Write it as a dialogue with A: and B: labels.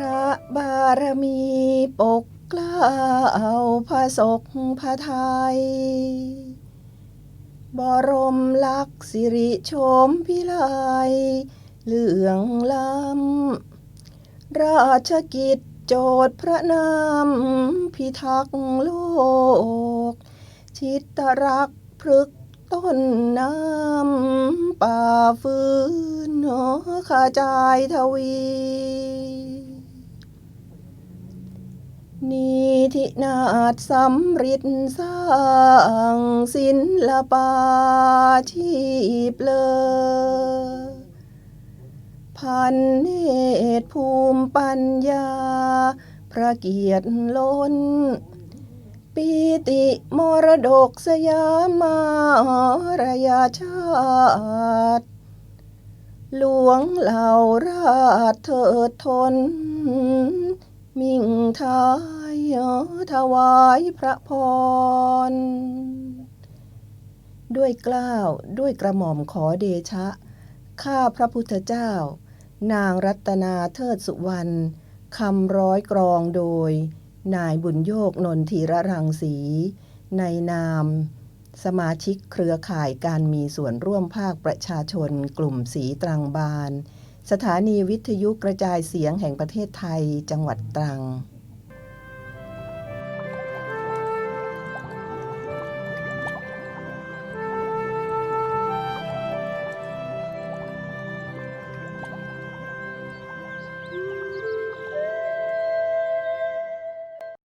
A: ระบารมีปกกล้าพระศกพระไทย บรมลักษสิริโฉมพิไลยเหลืองล้ำราชกิจโจทย์พระนามพิทักษ์โลก ชิตรักพฤกต้นน้ำป่าฟื้นหอขจายทวี นิ ธินาถสำริดสร้างศิลปาชีพเลอพันเนตรภูมิปัญญา พระเกียรติล้น ปีติมรดกสยามารยาชาติหลวงเหล่าราชเถิดทน มิ่งทา ถวายพระพร ด้วยกล้าวด้วยกระหม่อมขอเดชะ ข้าพระพุทธเจ้า นางรัตนาเทิดสุวรรณคำร้อยกรองโดย นายบุญโยกนนทีระรังสี ในนาม สมาชิกเครือข่ายการมีส่วนร่วมภาคประชาชนกลุ่มสีตรังบานสถานีวิทยุกระจายเสียงแห่งประเทศไทยจังหวัดตรัง